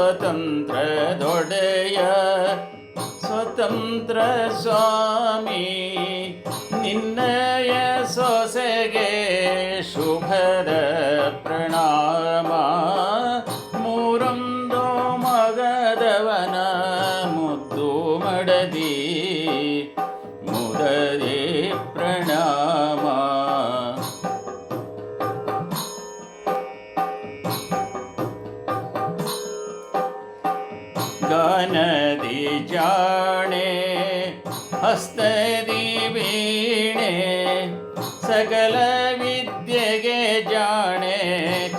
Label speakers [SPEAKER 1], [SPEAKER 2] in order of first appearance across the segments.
[SPEAKER 1] ಸ್ವಾತಂತ್ರ್ಯದೊಡೆಯ ಸ್ವತಂತ್ರ ಸ್ವಾಮಿ ನಿನ್ನಯ ಸೊಸೆಗೆ ಶುಭದ मन दि जाणे हस्तदि वीणे सकल विद्येगे जाणे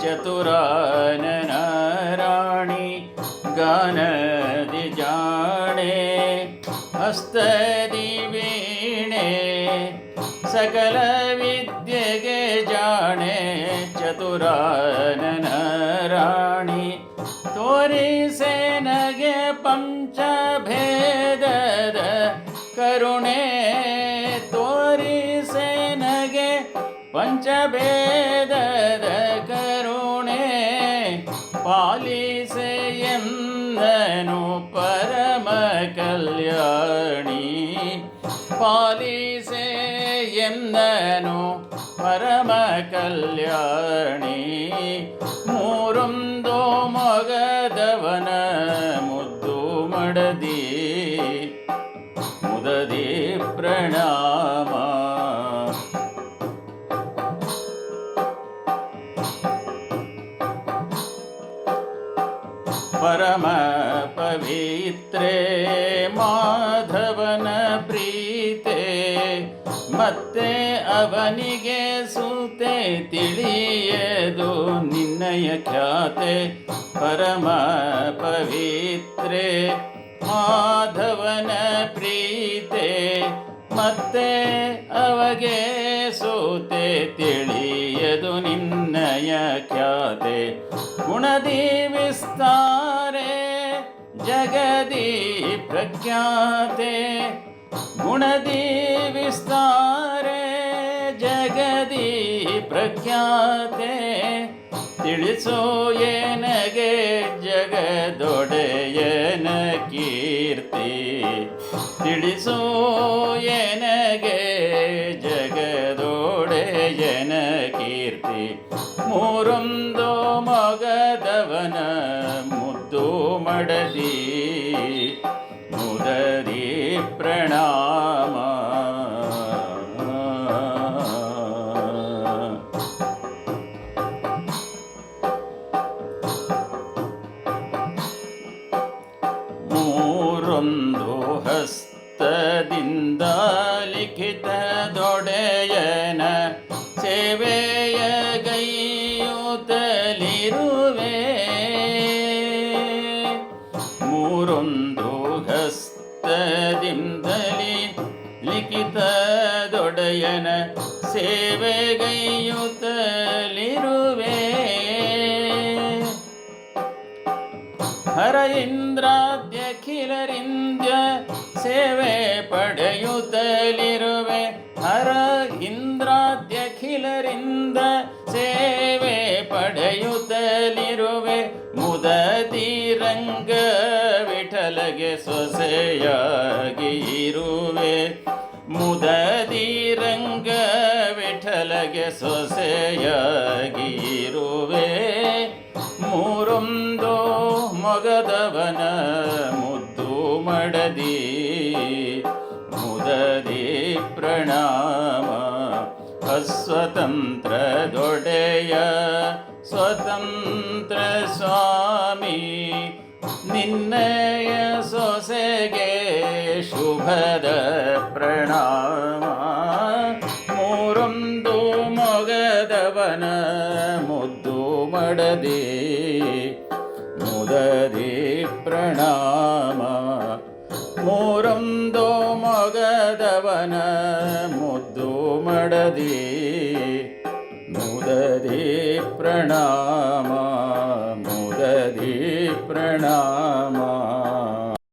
[SPEAKER 1] चतुरान नाराणि गानदि जाणे हस्तदि वीणे सकल विद्येगे जाणे चतुरान नाराणि। ನಗೆ ಪಂಚಭೇದದ ಕರುಣೆ ತೋರಿಸೆ ನಗೆ ಪಂಚಭೇದದ ಕರುಣೆ ಪಾಲಿಸೆ ಎಂದನು ಪರಮ ಕಲ್ಯಾಣಿ ಪಾಲಿಸೆ ಎಂದನು ಪರಮ ಕಲ್ಯಾಣಿ ಮೂರೊಂದು ಮಗದವನ ಮುದ್ದು ಮಡದಿ ಮುದದಿ ಪ್ರಣಾಮ ಪರಮ ಪವಿತ್ರೆ ಮತ್ತೆ ಅವನಿಗೆ ಸೂತೆ ತಿಳಿಯದು ನಿನ್ನಯ ಖ್ಯಾತೆ ಪರಮ ಪವಿತ್ರೆ. ಮಾಧವನ ಪ್ರೀತೆ ಮತ್ತೆ ಅವಗೆ ಸೂತೆ ತಿಳಿಯದು ನಿನ್ನಯ ಖ್ಯಾತೆ. ಗುಣದಿ ವಿಸ್ತಾರೆ ಜಗದಿ ಪ್ರಖ್ಯಾತೆ. ಗುಣದಿ ವಿಸ್ತಾರೆ ಜಗದಿ ಪ್ರಖ್ಯಾತೆ ತಿಳಿಸೋ ಏನಗೆ ಜಗದೊಡೆಯನ ಕೀರ್ತಿ, ತಿಳಿಸೋ ಏನಗೆ ಜಗದೊಡೆಯನ ಕೀರ್ತಿ, ಮೂರೊಂದು ಮಗದವನ ಮುದ್ದು ಮಡದಿ ಪ್ರಣಾಮ ಮೂರೊಂದು ಹಸ್ತದಿಂದ ಲಿಖಿತದೊಡೆಯನ ಸೇವೆಯ ಗೈಯುತ್ತಲಿರುವೆ ಮೂರೊಂದು ಹಸ್ತದಿಂದಲಿ ಲಿಖಿತದೊಡೆಯನ ಸೇವೆಗೈಯುತ್ತಲಿರುವೆ. ಹರ ಇಂದ್ರಾದ್ಯಖಿಲರಿಂದ್ಯ ಸೇವೆ ಪಡೆಯುತ್ತಲಿರುವೆ. ಹರ ಇಂದ್ರಾದ್ಯಖಿಲರಿಂದ ಸೇವೆ ಪಡೆಯುತ್ತಲಿರುವೆ. ವಿಠಲಗೆ ಸೊಸೆಯಾಗಿ ಇರುವೆ. ಮುದದಿ ರಂಗ ವಿಠಲಗೆ ಸೊಸೆಯಾಗಿ ಇರುವೆ. ಮೂರೊಂದು ಮೊಗದವನ ಮುದ್ದು ಮಡದಿ. ಮುದದಿ ಪ್ರಣಾಮ ಅಸ್ವತಂತ್ರ ದೊಡೆಯ. ಸ್ವತಂತ್ರ ಸ್ವಾಮಿ ನಿನ್ನಯ ಸೊಸೆಗೆ ಶುಭದ ಪ್ರಣಾಮ. ಮೂರೊಂದು ಮೊಗದವನ ಮುದ್ದು ಮಡದಿ, ಮುದದಿ ಪ್ರಣಾಮ. ಮೂರೊಂದು ಮೊಗದವನ ಮುದ್ದು ಮಡದಿ, ಮುದದಿ ಪ್ರಣಾಮ.